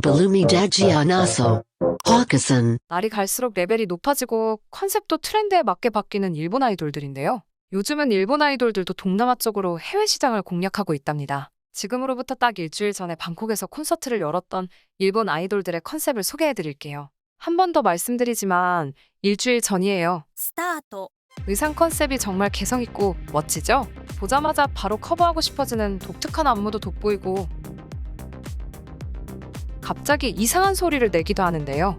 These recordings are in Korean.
Balumi 어, 어, Dajianaso, 어, 날이 갈수록 레벨이 높아지고 컨셉도 트렌드에 맞게 바뀌는 일본 아이돌들인데요. 요즘은 일본 아이돌들도 동남아 쪽으로 해외 시장을 공략하고 있답니다. 지금으로부터 딱 일주일 전에 방콕에서 콘서트를 열었던 일본 아이돌들의 컨셉을 소개해 드릴게요. 한 번 더 말씀드리지만 일주일 전이에요. 스타트. 의상 컨셉이 정말 개성있고 멋지죠? 보자마자 바로 커버하고 싶어지는 독특한 안무도 돋보이고 갑자기 이상한 소리를 내기도 하는데요.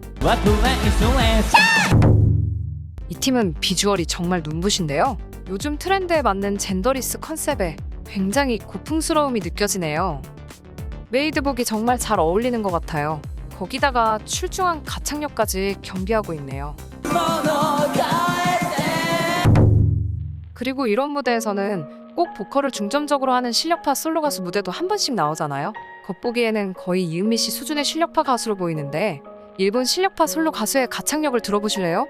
이 팀은 비주얼이 정말 눈부신데요. 요즘 트렌드에 맞는 젠더리스 컨셉에 굉장히 고풍스러움이 느껴지네요. 메이드복이 정말 잘 어울리는 것 같아요. 거기다가 출중한 가창력까지 겸비하고 있네요. 그리고 이런 무대에서는 꼭 보컬을 중점적으로 하는 실력파 솔로 가수 무대도 한 번씩 나오잖아요. 겉보기에는 거의 이은미 씨 수준의 실력파 가수로 보이는데 일본 실력파 솔로 가수의 가창력을 들어보실래요?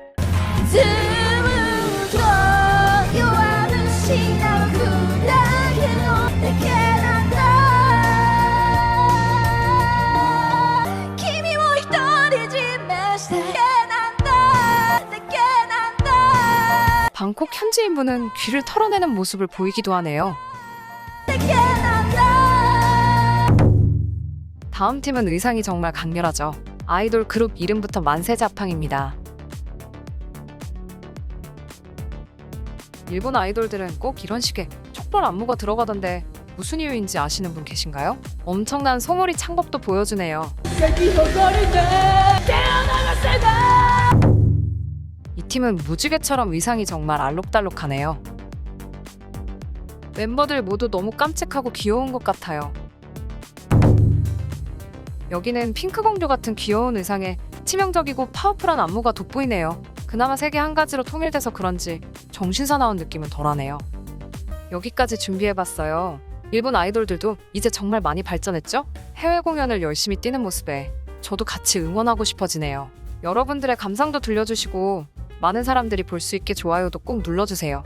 방콕 현지인분은 귀를 털어내는 모습을 보이기도 하네요. 다음 팀은 의상이 정말 강렬하죠. 아이돌 그룹 이름부터 만세 자팡입니다. 일본 아이돌들은 꼭 이런 식의 촉발 안무가 들어가던데 무슨 이유인지 아시는 분 계신가요? 엄청난 소머리 창법도 보여주네요. 팀은 무지개처럼 의상이 정말 알록달록하네요. 멤버들 모두 너무 깜찍하고 귀여운 것 같아요. 여기는 핑크 공주 같은 귀여운 의상에 치명적이고 파워풀한 안무가 돋보이네요. 그나마 세 개 한 가지로 통일돼서 그런지 정신사나운 느낌은 덜하네요. 여기까지 준비해봤어요. 일본 아이돌들도 이제 정말 많이 발전했죠? 해외 공연을 열심히 뛰는 모습에 저도 같이 응원하고 싶어지네요. 여러분들의 감상도 들려주시고 많은 사람들이 볼 수 있게 좋아요도 꼭 눌러주세요.